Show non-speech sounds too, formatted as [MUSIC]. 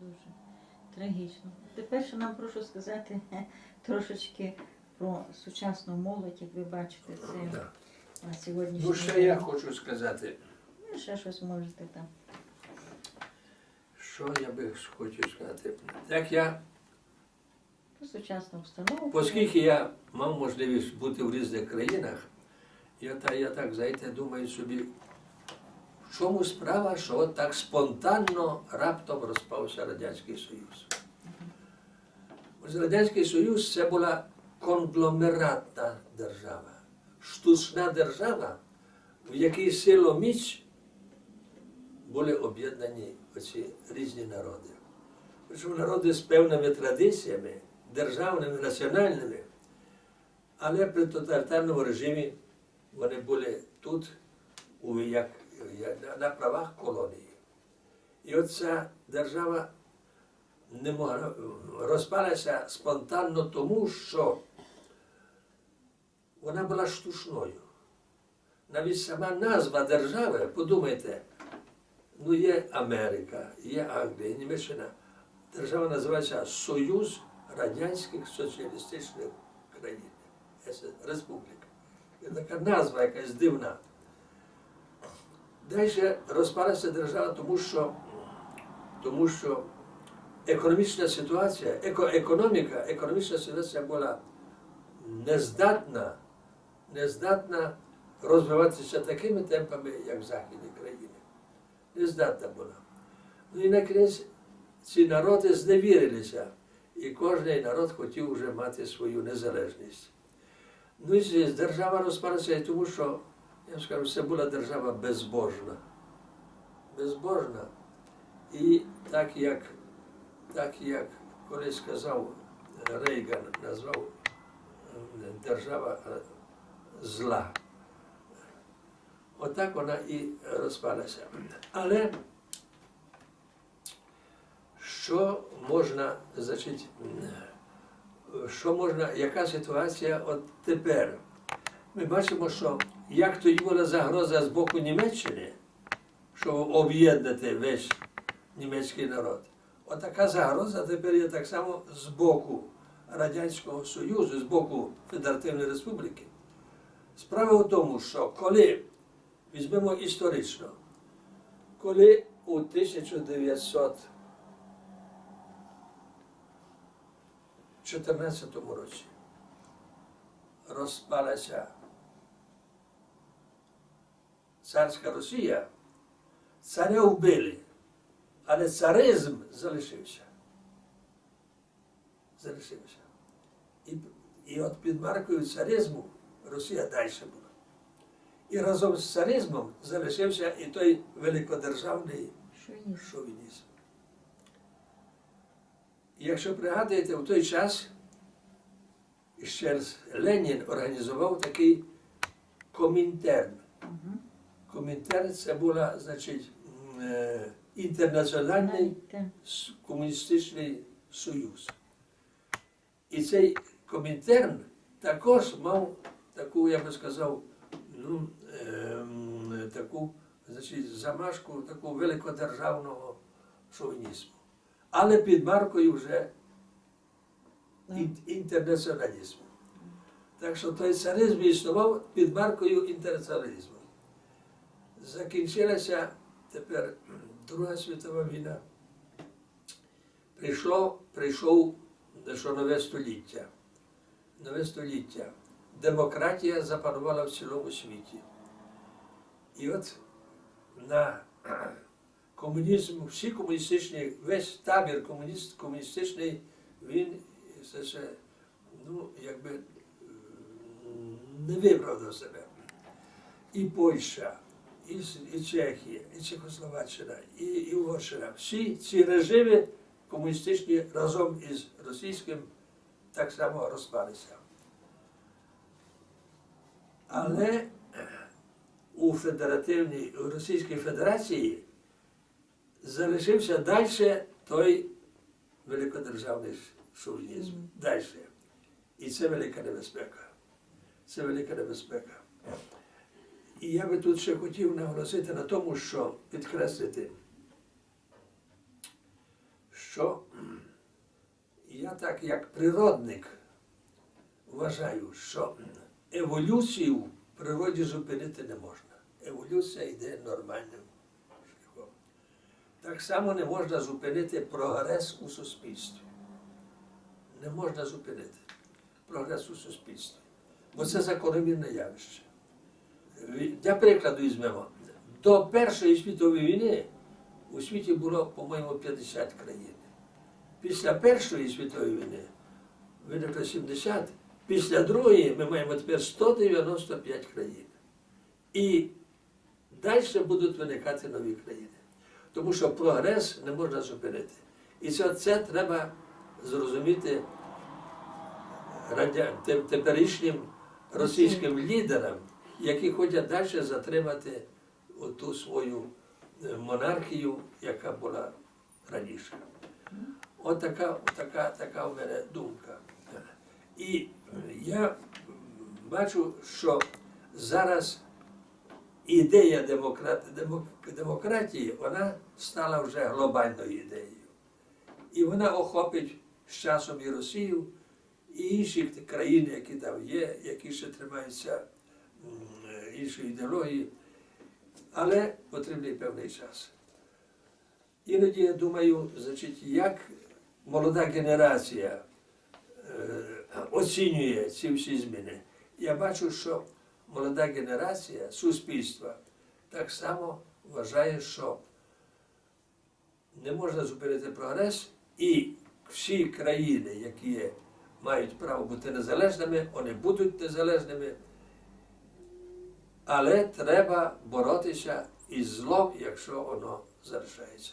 дуже трагічно. Тепер ще нам прошу сказати [LAUGHS] трошечки про сучасну молодь, як ви бачите, це Да. на сьогоднішній Ну, ще я хочу сказати, Ну, ще щось можете там. що я би хотів сказати. Так я, Про сучасну обстановку. оскільки я мав можливість бути в різних країнах, я, та, я так, знаєте, думаю собі, чому справа, що от так спонтанно раптом розпався Радянський Союз. Ось Радянський Союз це була конгломератна держава, штучна держава, в якій силу міць були об'єднані оці різні народи. Причому народи з певними традиціями, державними, національними, але при тоталітарному режимі вони були тут як, на- правах колонії. І оця держава не могла розпалася спонтанно тому, що вона була штучною. Навіть сама назва держави, подумайте, ну є Америка, є Англія, Німеччина. Держава називається Союз Радянських Соціалістичних країн. Республіка. Така назва якась дивна. Далі розпалася держава, тому що, тому що економічна ситуація, еко, економіка, економічна ситуація була нездатна, нездатна розвиватися такими темпами, як в західні країни. Нездатна була. Ну і на кінець ці народи зневірилися, і кожен народ хотів вже мати свою незалежність. Ну і держава розпалася, тому що, я скажу, це була держава безбожна. Безбожна. І так як, так як колись сказав Рейган, назвав держава зла. Отак вона і розпалася. Але що можна, значить, що можна, яка ситуація от тепер? Ми бачимо, що як тоді була загроза з боку Німеччини, щоб об'єднати весь німецький народ. Отака загроза тепер є так само з боку Радянського Союзу, з боку Федеративної Республіки. Справа в тому, що коли візьмемо історично, коли у 1914 році розпалася царська Росія, царя вбили, але царизм залишився. Залишився. І, і от під маркою царизму Росія далі була. І разом з царизмом залишився і той великодержавний шовінізм. Якщо пригадуєте, в той час ще Ленін організував такий комінтерн. Комінтерн це була, значить, е, інтернаціональний комуністичний союз. І цей комінтерн також мав таку, я би сказав, ну, ем, таку значить, замашку такого великодержавного шовінізму. Але під маркою вже інтернаціоналізму. Так що той царизм існував під маркою інтернаціоналізму. Закінчилася тепер Друга світова війна. Прийшло, прийшов що нове століття. Нове століття. Демократія запанувала в цілому світі. І от на комунізм, всі комуністичні, весь табір комуніст, комуністичний, він це ще, ну, якби не виправдав себе. І Польща, і, і Чехія, і Чехословаччина, і, і Угорщина. Всі ці режими комуністичні разом із російським так само розпалися. Але у Федеративній, у Російській Федерації залишився далі той великодержавний шовінізм. Далі. І це велика небезпека. Це велика небезпека. І я би тут ще хотів наголосити на тому, що підкреслити, що я так як природник вважаю, що еволюцію в природі зупинити не можна. Еволюція йде нормальним шляхом. Так само не можна зупинити прогрес у суспільстві. Не можна зупинити прогрес у суспільстві. Бо це закономірне явище. Для прикладу візьмемо. До Першої світової війни у світі було, по-моєму, 50 країн. Після Першої світової війни виникло 70, після Другої ми маємо тепер 195 країн. І далі будуть виникати нові країни. Тому що прогрес не можна зупинити. І це, це треба зрозуміти радя... теперішнім російським лідерам, які хочуть далі затримати ту свою е, монархію, яка була раніше. От така, така, така в мене думка. І я бачу, що зараз ідея демократ, демократії вона стала вже глобальною ідеєю. І вона охопить з часом і Росію, і інші країни, які там є, які ще тримаються іншої ідеології, але потрібний певний час. Іноді я думаю, значить, як молода генерація е, оцінює ці всі зміни. Я бачу, що молода генерація суспільства так само вважає, що не можна зупинити прогрес, і всі країни, які мають право бути незалежними, вони будуть незалежними. Але треба боротися із злом, якщо воно залишається.